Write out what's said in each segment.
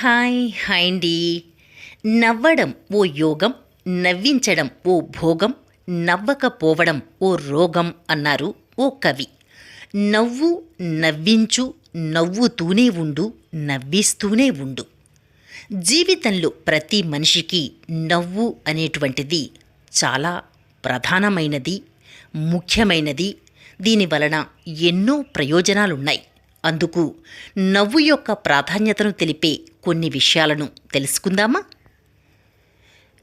Hi hi అండి. నవ్వడం ఓ యోగం నవ్వించడం ఓ భోగం నవ్వకపోవడం ఓ రోగం అన్నారు ఓ కవి. నవ్వు నవ్వించు నవ్వుతూనే ఉండు నవ్విస్తూనే ఉండు. జీవితంలో ప్రతి మనిషికి నవ్వు అనేటువంటిది చాలా ప్రధానమైనది ముఖ్యమైనది. దీని వలన ఎన్నో ప్రయోజనాలున్నాయి. అందుకు నవ్వు యొక్క ప్రాధాన్యతను తెలిపే కొన్ని విషయాలను తెలుసుకుందామా?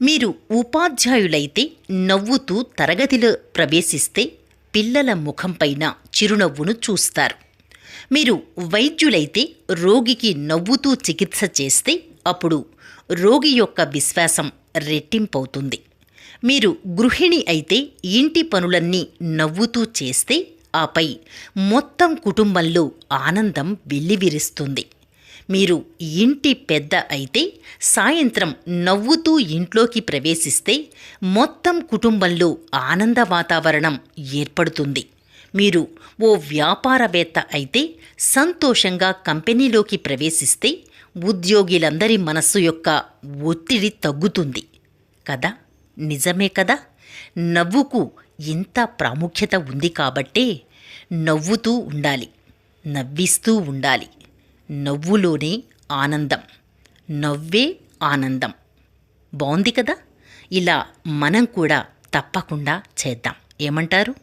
మీరు ఉపాధ్యాయులైతే నవ్వుతూ తరగతిలో ప్రవేశిస్తే పిల్లల ముఖంపైన చిరునవ్వును చూస్తారు. మీరు వైద్యులైతే రోగికి నవ్వుతూ చికిత్స చేస్తే అప్పుడు రోగి యొక్క విశ్వాసం రెట్టింపవుతుంది. మీరు గృహిణి అయితే ఇంటి పనులన్నీ నవ్వుతూ చేస్తే ఆపై మొత్తం కుటుంబంలో ఆనందం వెల్లివిరుస్తుంది. మీరు ఇంటి పెద్ద అయితే సాయంత్రం నవ్వుతూ ఇంట్లోకి ప్రవేశిస్తే మొత్తం కుటుంబంలో ఆనంద వాతావరణం ఏర్పడుతుంది. మీరు ఓ వ్యాపారవేత్త అయితే సంతోషంగా కంపెనీలోకి ప్రవేశిస్తే ఉద్యోగులందరి మనస్సు యొక్క ఒత్తిడి తగ్గుతుంది. కదా? నిజమే కదా? నవ్వుకు ఇంత ప్రాముఖ్యత ఉంది కాబట్టే నవ్వుతూ ఉండాలి నవ్విస్తూ ఉండాలి. నవ్వులోనే ఆనందం. నవ్వే ఆనందం. బాగుంది కదా? ఇలా మనం కూడా తప్పకుండా చేద్దాం. ఏమంటారు?